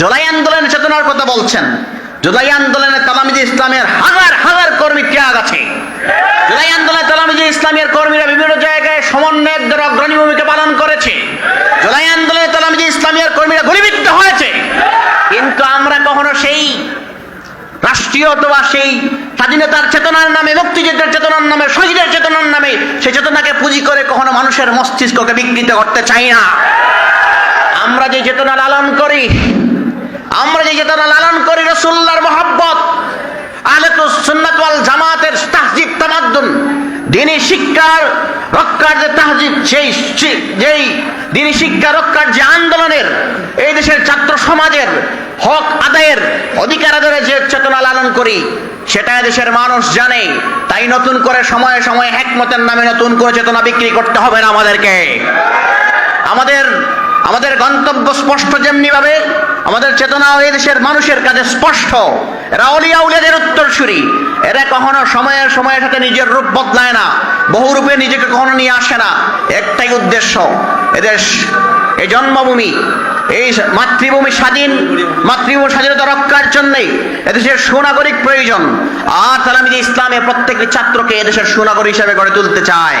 জুলাই আন্দোলনের চেতনার কথা বলছেন। জুলাই আন্দোলনে তালামিজি ইসলামের হাজার হাজার কর্মী ত্যাগ আছে। জুলাই আন্দোলনে তালামিজি ইসলামের কর্মীরা বিভিন্ন জায়গায় সমন্বয়কদের অগ্রণী ভূমিকা পালন করেছে। জুলাই আন্দোলনে তালামিজি ইসলামের কর্মীরা গুলিবিদ্ধ হয়েছে। কিন্তু আমরা কখনো সেই রাষ্ট্রীয় অথবা সেই স্বাধীনতার চেতনার নামে, মুক্তিযুদ্ধের চেতনার নামে, শহীদের চেতনার নামে সেই চেতনাকে পুঁজি করে কখনো মানুষের মস্তিষ্ককে বিকৃত করতে চাই না। আমরা যে চেতনা লালন করি আমরা যে চেতনা লালন করি রসুল্লার মোহাব্বত। আহলেতুস সুন্নাত ওয়াল জামাতের তাহজিব, তামাদ্দুন, দিনী শিক্ষার রক্ষার যে তাহজিব, সেই যেই দিনী শিক্ষা রক্ষার যে আন্দোলনের, এই দেশের ছাত্র সমাজের হক আদায়ের অধিকার আদায়ের যে চেতনা লালন করি, সেটা দেশের মানুষ জানে। তাই নতুন করে সময়ে সময়ে একমতের নামে নতুন করে চেতনা বিক্রি করতে হবে না আমাদেরকে। আমাদের আমাদের গন্তব্য স্পষ্ট যেমনি ভাবে আমাদের চেতনা এই দেশের মানুষের কাছে স্পষ্ট। এরা অলিয়া উলিয়াদের উত্তরসূরি। এরা কখনো সময়ের সময়ের সাথে নিজের রূপ বদলায় না। বহু রূপে নিজেকে কখনো নিয়ে আসে না। একটাই উদ্দেশ্য এদেশ এই জন্মভূমি, এই মাতৃভূমি স্বাধীন। মাতৃভূমি স্বাধীনতা রক্ষার জন্যই এদেশের সুনাগরিক প্রয়োজন। আর তারা ইসলামের প্রত্যেকটি ছাত্রকে এদেশের সুনাগরিক হিসাবে গড়ে তুলতে চায়